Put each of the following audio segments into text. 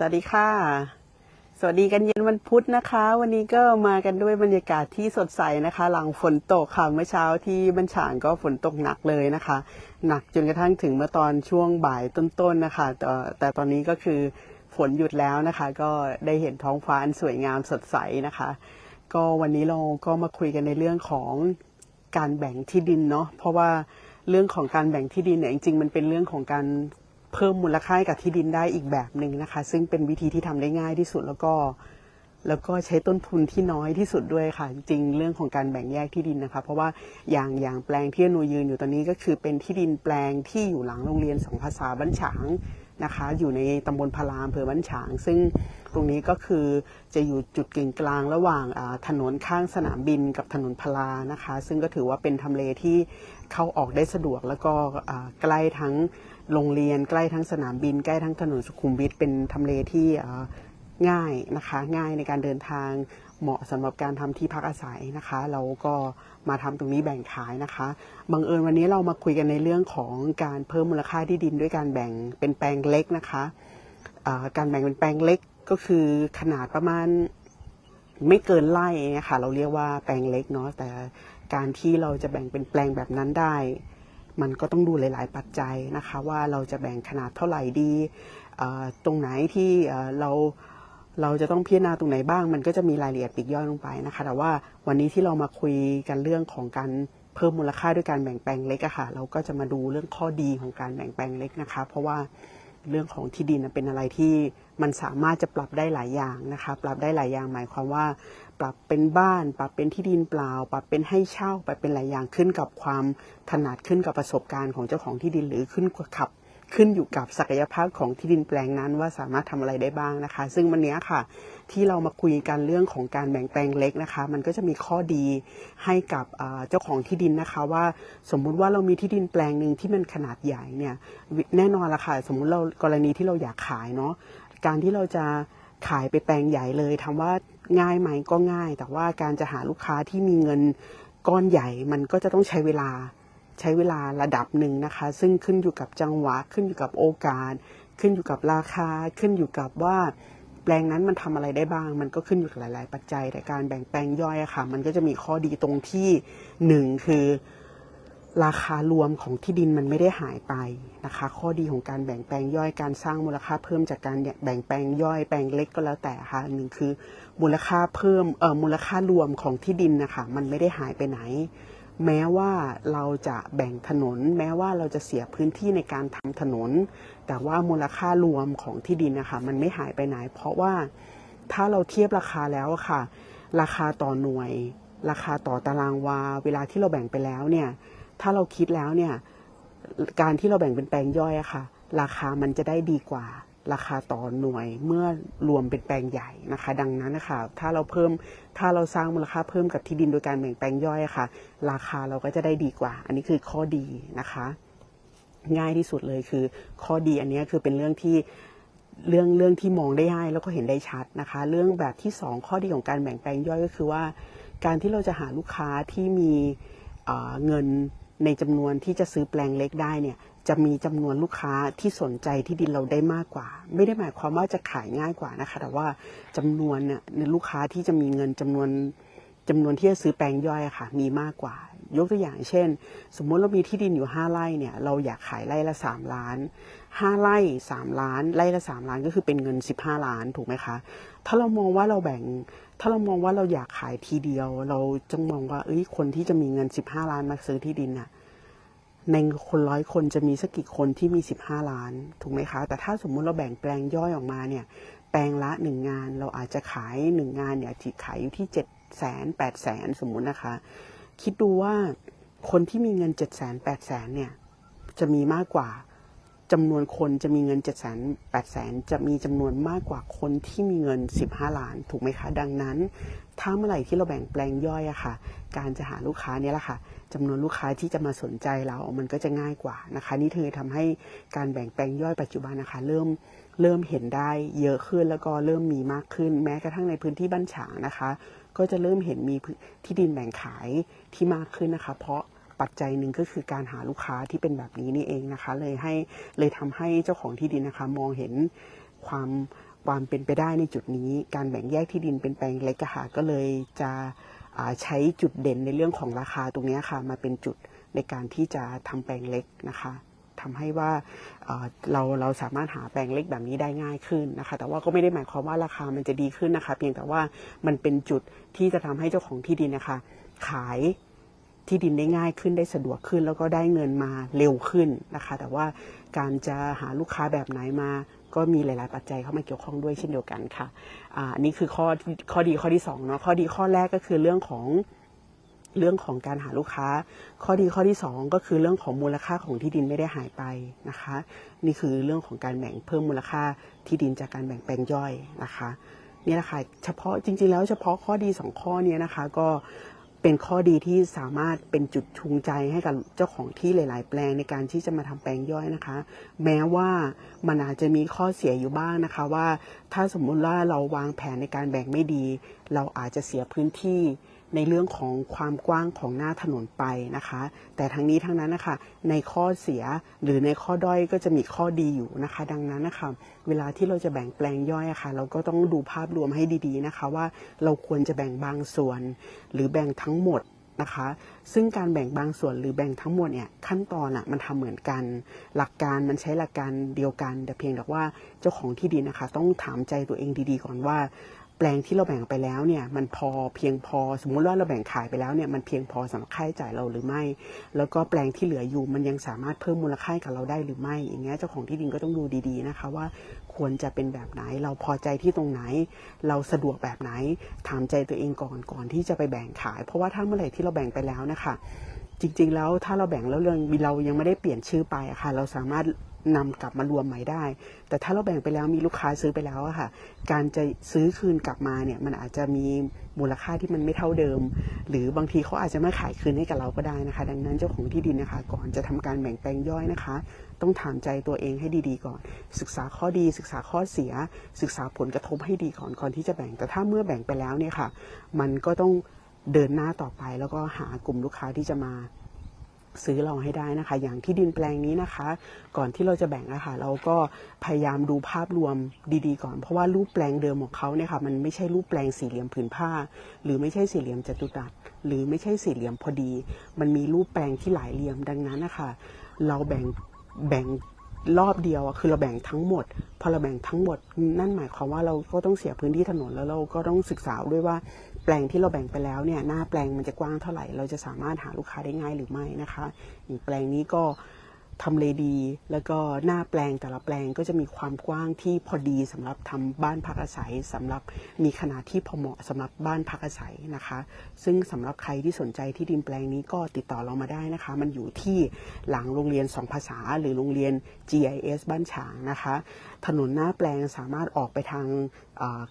สวัสดีค่ะ สวัสดีกันเย็นวันพุธนะคะ วันนี้ก็มากันด้วยบรรยากาศที่สดใสนะคะ หลังฝนตกค่ะเมื่อเช้าที่บัญฉางก็ฝนตกหนักเลยนะคะ หนักจนกระทั่งถึงเมื่อตอนช่วงบ่ายต้นๆนะคะ แต่แต่ตอนนี้ก็คือฝนหยุดแล้วนะคะ ก็ได้เห็นท้องฟ้าอันสวยงามสดใสนะคะ ก็วันนี้เราก็มาคุยกันในเรื่องของการแบ่งที่ดินเนาะเพราะว่าเรื่องของการแบ่งที่ดินเนี่ยจริงๆมันเป็นเรื่องของการ เพิ่มมูลค่าให้กับที่ดินได้อีกแบบหนึ่งนะคะ ซึ่งเป็นวิธีที่ทำได้ง่ายที่สุดแล้วก็ แล้วก็ใช้ต้นทุนที่น้อยที่สุดด้วยค่ะ จริงเรื่องของการแบ่งแยกที่ดินนะคะ เพราะว่าอย่างอย่างแปลงที่อนูยืนอยู่ตอนนี้ก็คือเป็นที่ดินแปลงที่อยู่หลังโรงเรียนสองภาษาบ้านฉางนะคะอยู่ในตำบลพารามอำเภอบ้านฉาง ซึ่งตรงนี้ก็คือจะอยู่จุดกึ่งกลางระหว่างถนนข้างสนามบินกับถนนพลานะคะ ซึ่งก็ถือว่าเป็นทำเลที่เข้าออกได้สะดวกแล้วก็ใกล้ทั้ง โรงเรียนใกล้ทั้งสนามบิน ใกล้ทั้งถนนสุขุมวิทเป็นทำเลที่ง่ายนะคะง่ายในการเดินทางเหมาะสำหรับการทำที่พักอาศัยนะคะเราก็มาทำตรงนี้แบ่งขายนะคะบังเอิญวันนี้เรามาคุยกันในเรื่องของการเพิ่มมูลค่าที่ดินด้วยการแบ่งเป็นแปลงเล็กนะคะการแบ่งเป็นแปลงเล็กก็คือขนาดประมาณไม่เกินไร่นะคะเราเรียกว่าแปลงเล็กเนาะแต่การที่เราจะแบ่งเป็นแปลงแบบนั้นได้ มันก็ต้องดูหลาย ๆ ปัจจัยนะคะ ว่าเราจะแบ่งขนาดเท่าไหร่ดี ตรงไหนที่เราเราจะต้องพิจารณาตรงไหนบ้าง มันก็จะมีรายละเอียดปีกย่อยลงไปนะคะ แต่ว่าวันนี้ที่เรามาคุยกันเรื่องของการเพิ่มมูลค่าด้วยการแบ่งแปลงเล็กอะค่ะ เราก็จะมาดูเรื่องข้อดีของการแบ่งแปลงเล็กนะคะ เพราะว่า เรื่องของที่ดินเป็นอะไรที่มันสามารถจะปรับได้หลายอย่างนะคะปรับได้หลายอย่างหมายความว่า ปรับเป็นบ้าน ปรับเป็นที่ดินเปล่า ปรับเป็นให้เช่าปรับเป็นหลายอย่างขึ้นกับความถนัดขึ้นกับประสบการณ์ของเจ้าของที่ดินหรือขึ้นกับขับขึ้นอยู่กับศักยภาพของที่ดินแปลงนั้นว่าสามารถทำอะไรได้บ้างนะคะ ซึ่งวันนี้ค่ะ ที่เรามาคุยกันเรื่องของการแบ่งแปลงเล็กนะคะ มันก็จะมีข้อดีให้กับเจ้าของที่ดินนะคะว่าสมมุติว่าเรามีที่ดินแปลงหนึ่งที่มันขนาดใหญ่เนี่ยแน่นอนละค่ะสมมุติเรากรณีที่เราอยากขายเนาะการที่เราจะขายไปแปลงใหญ่เลยถาว่าง่ายไหมก็ง่าย แต่ว่าการจะหาลูกค้าที่มีเงินก้อนใหญ่มันก็จะต้องใช้เวลาใช้เวลาระดับหนึ่งนะคะ ซึ่งขึ้นอยู่กับจังหวะขึ้นอยู่กับโอกาส ขึ้นอยู่กับราคาขึ้นอยู่กับว่า ปลงนั้นมันทำอะไรได้บ้าง มันก็ขึ้นอยู่กับหลาย ๆ ปัจจัย แต่การแบ่งแปลงย่อยอะค่ะ มันก็จะมีข้อดีตรงที่หนึ่งคือราคารวมของที่ดินมันไม่ได้หายไปนะคะ ข้อดีของการแบ่งแปลงย่อยการสร้างมูลค่าเพิ่มจากการแบ่งแปลงย่อยแปลงเล็กก็แล้วแต่ค่ะหนึ่งคือมูลค่าเพิ่มเอ่อมูลค่ารวมของที่ดินนะคะมันไม่ได้หายไปไหน แม้ว่าเราจะแบ่งถนน แม้ว่าเราจะเสียพื้นที่ในการทำถนน แต่ว่ามูลค่ารวมของที่ดินนะคะมันไม่หายไปไหน เพราะว่าถ้าเราเทียบราคาแล้วค่ะ ราคาต่อหน่วย ราคาต่อตารางวา เวลาที่เราแบ่งไปแล้วเนี่ยถ้าเราคิดแล้วเนี่ยการที่เราแบ่งเป็นแปลงย่อยอะค่ะ ราคามันจะได้ดีกว่า ราคาต่อหน่วยเมื่อรวมเป็นแปลงใหญ่นะคะ ดังนั้นนะคะถ้าเราเพิ่มถ้าเราสร้างมูลค่าเพิ่มกับที่ดินโดยการแบ่งแปลงย่อยะค่ะ ราคาเราก็จะได้ดีกว่า อันนี้คือข้อดีนะคะ ง่ายที่สุดเลยคือ ข้อดีอันนี้คือเป็นเรื่องที่เรื่องเรื่องที่มองได้ง่ายแล้วก็เห็นได้ชัดนะคะ เรื่องแบบที่สองข้อดีของการแบ่งแปลงย่อยก็คือว่า การที่เราจะหาลูกค้าที่มีเเงินในจำนวนที่จะซื้อแปลงเล็กได้เนี่ย จะมีจำนวนลูกค้าที่สนใจที่ดินเราได้มากกว่า ไม่ได้หมายความว่าจะขายง่ายกว่านะคะ แต่ว่าจำนวนเนี่ยในลูกค้าที่จะมีเงินจำนวนจำนวนที่จะซื้อแปลงย่อยค่ะ มีมากกว่า ยกตัวอย่างเช่น สมมติเรามีที่ดินอยู่ 5ไร่เนี่ย เราอยากขายไร่ละ 3 ล้าน 5ไร่ 3 ล้าน ไร่ละ 3 ล้านก็คือเป็นเงิน 15 ล้านถูกไหมคะ ถ้าเรามองว่าเราแบ่ง ถ้าเรามองว่าเราอยากขายทีเดียว เราจะมองว่า เอ้ย คนที่จะมีเงิน 15 ล้านมาซื้อที่ดินน่ะ ในคนร้อยคนจะมีสักกี่คนที่มี 15 ล้าน ถูกไหมคะ แต่ถ้าสมมุติเราแบ่งแปลงย่อยออกมาเนี่ย แปลงละหนึ่งงาน เราอาจจะขายหนึ่งงานเนี่ยที่ขายอยู่ที่ 7 0 0 0 0 8 0 0 0 สมมุตินะคะ คิดดูว่าคนที่มีเงิน 7 0 0 0 0 8 0 0 0 เนี่ย จะมีมากกว่าจำนวนคนจะมีเงิน 7 0 0 0 0 8 0 0 0 จะมีจำนวนมากกว่าคนที่มีเงิน 15 ล้าน ถูกไหมคะ ดังนั้น ถ้าเมื่อไหร่ที่เราแบ่งแปลงย่อยอะค่ะ การจะหาลูกค้าเนี่ยแหละค่ะจำนวนลูกค้าที่จะมาสนใจเรา มันก็จะง่ายกว่านะคะ นี่เธอทำให้การแบ่งแปลงย่อยปัจจุบันนะคะ เริ่มเริ่มเห็นได้เยอะขึ้นแล้วก็เริ่มมีมากขึ้น แม้กระทั่งในพื้นที่บ้านฉางนะคะ ก็จะเริ่มเห็นมีที่ดินแบ่งขายที่มากขึ้นนะคะ เพราะปัจจัยหนึ่งก็คือการหาลูกค้าที่เป็นแบบนี้นี่เองนะคะ เลยให้เลยทำให้เจ้าของที่ดินนะคะ มองเห็นความความเป็นไปได้ในจุดนี้ การแบ่งแยกที่ดินเป็นแปลงเล็กอะค่ะก็เลยจะ ใช้จุดเด่นในเรื่องของราคาตรงนี้ค่ะมาเป็นจุดในการที่จะทำแปลงเล็กนะคะทำให้ว่าเอ่อเราเราสามารถหาแปลงเล็กแบบนี้ได้ง่ายขึ้นนะคะ แต่ว่าก็ไม่ได้หมายความว่าราคามันจะดีขึ้นนะคะ เพียงแต่ว่ามันเป็นจุดที่จะทำให้เจ้าของที่ดินนะคะ ขายที่ดินได้ง่ายขึ้นได้สะดวกขึ้น แล้วก็ได้เงินมาเร็วขึ้นนะคะ แต่ว่าการจะหาลูกค้าแบบไหนมา ก็มีหลาย ๆ ปัจจัยเข้ามาเกี่ยวข้องด้วยเช่นเดียวกันค่ะอ่าอันนี้คือข้อข้อดีข้อที่สองเนาะข้อดีข้อแรกก็คือเรื่องของเรื่องของการหาลูกค้า ข้อดีข้อที่ 2 ก็คือเรื่องของมูลค่าของที่ดินไม่ได้หายไปนะคะ นี่คือเรื่องของการแบ่งเพิ่มมูลค่าที่ดินจากการแบ่งแปลงย่อยนะคะนี่แหละค่ะเฉพาะจริง ๆ แล้วเฉพาะข้อดี 2 ข้อเนี้นะคะ ก็ เป็นข้อดีที่สามารถเป็นจุดชูงใจให้กับเจ้าของที่หลาย ๆ แปลงในการที่จะมาทำแปลงย่อยนะคะ แม้ว่ามันอาจจะมีข้อเสียอยู่บ้างนะคะว่า ถ้าสมมุติว่าเราวางแผนในการแบ่งไม่ดี เราอาจจะเสียพื้นที่ ในเรื่องของความกว้างของหน้าถนนไปนะคะ แต่ทั้งนี้ทั้งนั้นนะคะในข้อเสียหรือในข้อด้อยก็จะมีข้อดีอยู่นะคะ ดังนั้นนะคะเวลาที่เราจะแบ่งแปลงย่อยอะค่ะ เราก็ต้องดูภาพรวมให้ดีๆนะคะ ว่าเราควรจะแบ่งบางส่วน หรือแบ่งทั้งหมดนะคะซึ่งการแบ่งบางส่วนหรือแบ่งทั้งหมดเนี่ยขั้นตอนอะมันทำเหมือนกัน หลักการมันใช้หลักการเดียวกัน แต่เพียงแต่ว่าเจ้าของที่ดินนะคะ ต้องถามใจตัวเองดีๆ ก่อนว่า แปลงที่เราแบ่งไปแล้วเนี่ยมันพอเพียงพอสมมุติว่าเราแบ่งขายไปแล้วเนี่ยมันเพียงพอสำหรับค่าใช้จ่ายเราหรือไม่ แล้วก็แปลงที่เหลืออยู่มันยังสามารถเพิ่มมูลค่าให้กับเราได้หรือไม่ อย่างเงี้ยเจ้าของที่ดินก็ต้องดูดีๆนะคะว่าควรจะเป็นแบบไหน เราพอใจที่ตรงไหน เราสะดวกแบบไหนถามใจตัวเองก่อนก่อนที่จะไปแบ่งขาย เพราะว่าถ้าเมื่อไหร่ที่เราแบ่งไปแล้วนะคะจริงๆ แล้วถ้าเราแบ่งแล้วเราเรายังไม่ได้เปลี่ยนชื่อไปอะค่ะ เราสามารถ นำกลับมารวมใหม่ได้ แต่ถ้าเราแบ่งไปแล้วมีลูกค้าซื้อไปแล้วอะค่ะ การจะซื้อคืนกลับมาเนี่ยมันอาจจะมีมูลค่าที่มันไม่เท่าเดิม หรือบางทีเขาอาจจะไม่ขายคืนให้กับเราก็ได้นะคะ ดังนั้นเจ้าของที่ดินนะคะ ก่อนจะทำการแบ่งแปลงย่อยนะคะ ต้องถามใจตัวเองให้ดีๆก่อน ศึกษาข้อดี ศึกษาข้อเสีย ศึกษาผลกระทบให้ดีก่อนก่อนที่จะแบ่งแต่ถ้าเมื่อแบ่งไปแล้วเนี่ยค่ะ มันก็ต้องเดินหน้าต่อไปแล้วก็หากลุ่มลูกค้าที่จะมา ซื้อเราให้ได้นะคะ อย่างที่ดินแปลงนี้นะคะ ก่อนที่เราจะแบ่งอะค่ะเราก็พยายามดูภาพรวมดีๆ ก่อน เพราะว่ารูปแปลงเดิมของเขาเนี่ยค่ะมันไม่ใช่รูปแปลงสี่เหลี่ยมผืนผ้า หรือไม่ใช่สี่เหลี่ยมจัตุรัสหรือไม่ใช่สี่เหลี่ยมพอดี มันมีรูปแปลงที่หลายเหลี่ยมดังนั้นนะคะเราแบ่งแบ่งรอบเดียวอะคือเราแบ่งทั้งหมด พอเราแบ่งทั้งหมดนั่นหมายความว่าเราก็ต้องเสียพื้นที่ถนนแล้วเราก็ต้องศึกษาด้วยว่า แปลงที่เราแบ่งไปแล้วเนี่ยหน้าแปลงมันจะกว้างเท่าไหร่ เราจะสามารถหาลูกค้าได้ง่ายหรือไม่นะคะ อีกแปลงนี้ก็ ทำเลดี แล้วก็หน้าแปลงแต่ละแปลงก็จะมีความกว้างที่พอดีสำหรับทำบ้านพักอาศัยสำหรับมีขนาดที่พอเหมาะสำหรับบ้านพักอาศัยนะคะ ซึ่งสำหรับใครที่สนใจที่ดินแปลงนี้ก็ติดต่อเรามาได้นะคะ มันอยู่ที่หลังโรงเรียนสองภาษา หรือโรงเรียน GIS บ้านฉางนะคะ ถนนหน้าแปลงสามารถออกไปทาง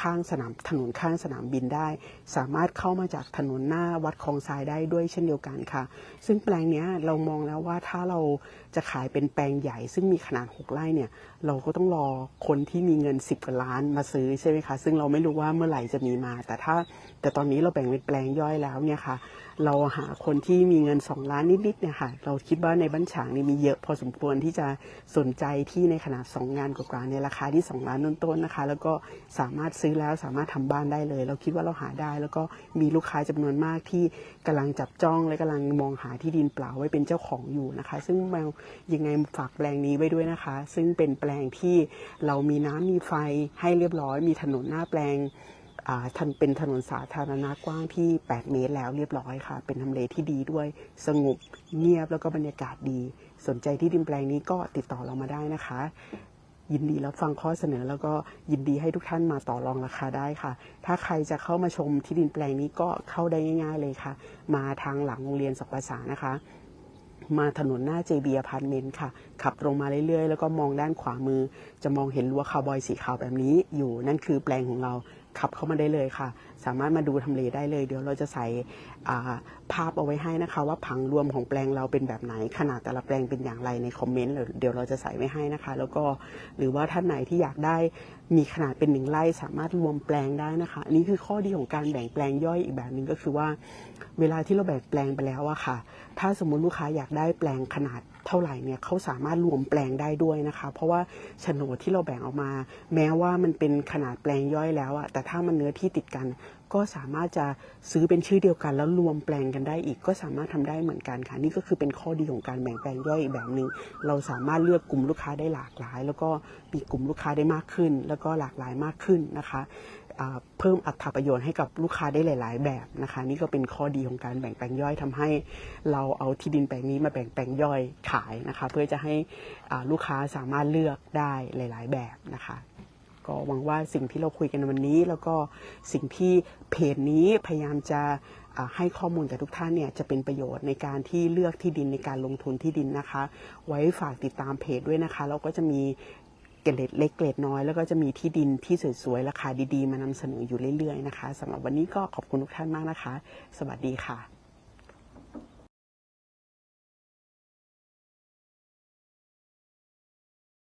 ข้างสนามถนนข้างสนามบินได้ สามารถเข้ามาจากถนนหน้าวัดคลองทรายได้ด้วยเช่นเดียวกันค่ะ ซึ่งแปลงนี้เรามองแล้วว่าถ้าเราจะขายเป็นแปลงใหญ่ ซึ่งมีขนาด 6 ไร่เนี่ย เราก็ต้องรอคนที่มีเงิน 10กว่าล้านมาซื้อใช่ไหมคะ ซึ่งเราไม่รู้ว่าเมื่อไหร่จะมีมา แต่ถ้าแต่ตอนนี้เราแบ่งเป็นแปลงย่อยแล้วเนี่ยค่ะ เราหาคนที่มีเงิน 2 ล้านนิดๆเนี่ยค่ะ เราคิดว่าในบ้านฉางนี่มีเยอะพอสมควรที่จะสนใจที่ในขนาด 2 งานกว่าๆในราคาที่ 2 ล้านต้นๆนะคะ แล้วก็สามารถซื้อแล้วสามารถทำบ้านได้เลย เราคิดว่าเราหาได้ แล้วก็มีลูกค้าจำนวนมากที่กำลังจับจ้องและกำลังมองหาที่ดินเปล่าไว้เป็นเจ้าของอยู่นะคะ ซึ่งแมวยังไงฝากแปลงนี้ไว้ด้วยนะคะ ซึ่งเป็นแปลงที่เรามีน้ำมีไฟให้เรียบร้อย มีถนนหน้าแปลงอ่าทันเป็นถนนสาธารณะกว้างที่ 8 เมตรแล้วเรียบร้อยค่ะ เป็นทำเลที่ดีด้วย สงบเงียบแล้วก็บรรยากาศดี สนใจที่ดินแปลงนี้ก็ติดต่อเรามาได้นะคะ ยินดีรับฟังข้อเสนอแล้วก็ยินดีให้ทุกท่านมาต่อรองราคาได้ค่ะ ถ้าใครจะเข้ามาชมที่ดินแปลงนี้ก็เข้าได้ง่าย ๆเลยค่ะ มาทางหลังโรงเรียนสกภาษานะคะ มาถนนหน้า JB Apartment ค่ะ ขับตรงมาเรื่อยๆ แล้วก็มองด้านขวามือ จะมองเห็นรั้วคาวบอยสีขาวแบบนี้อยู่นั่นคือแปลงของเรา ขับเข้ามาได้เลยค่ะ สามารถมาดูทำเลได้เลย เดี๋ยวเราจะใส่อ่าภาพเอาไว้ให้นะคะ ว่าผังรวมของแปลงเราเป็นแบบไหน ขนาดแต่ละแปลงเป็นอย่างไรในคอมเมนต์เดี๋ยวเราจะใส่ไว้ให้นะคะ แล้วก็หรือว่าท่านไหนที่อยากได้มีขนาดเป็นหนึ่งไร่สามารถรวมแปลงได้นะคะอันนี้คือข้อดีของการแบ่งแปลงย่อยอีกแบบหนึ่งก็คือว่า เวลาที่เราแบ่งแปลงไปแล้วอะค่ะ ถ้าสมมุติลูกค้าอยากได้แปลงขนาด เท่าไหร่เนี่ยเขาสามารถรวมแปลงได้ด้วยนะคะ เพราะว่าโฉนดที่เราแบ่งออกมา แม้ว่ามันเป็นขนาดแปลงย่อยแล้วอะแต่ถ้ามันเนื้อที่ติดกัน ก็สามารถจะซื้อเป็นชื่อเดียวกัน แล้วรวมแปลงกันได้อีก ก็สามารถทำได้เหมือนกันค่ะนี่ก็คือเป็นข้อดีของการแบ่งแปลงย่อยอีกแบบหนึ่งเราสามารถเลือกกลุ่มลูกค้าได้หลากหลาย แล้วก็มีกลุ่มลูกค้าได้มากขึ้น แล้วก็หลากหลายมากขึ้นนะคะ เพิ่มอัตราประโยชน์ให้กับลูกค้าได้หลาย ๆ แบบนะคะ นี่ก็เป็นข้อดีของการแบ่งแปลงย่อยทำให้เราเอาที่ดินแปลงนี้มาแบ่งแปลงย่อยขายนะคะ เพื่อจะให้ลูกค้าสามารถเลือกได้หลาย ๆ แบบนะคะก็หวังว่าสิ่งที่เราคุยกันวันนี้ แล้วก็สิ่งที่เพจนี้พยายามจะให้ข้อมูลกับทุกท่านเนี่ยจะเป็นประโยชน์ในการที่เลือกที่ดินในการลงทุนที่ดินนะคะ ไว้ฝากติดตามเพจด้วยนะคะ แล้วก็จะมี เกล็ดเล็กเกล็ดน้อย แล้วก็จะมีที่ดินที่สวยๆ ราคาดีๆ มานำเสนออยู่เรื่อยๆนะคะสำหรับวันนี้ก็ขอบคุณทุกท่านมากนะคะ สวัสดีค่ะ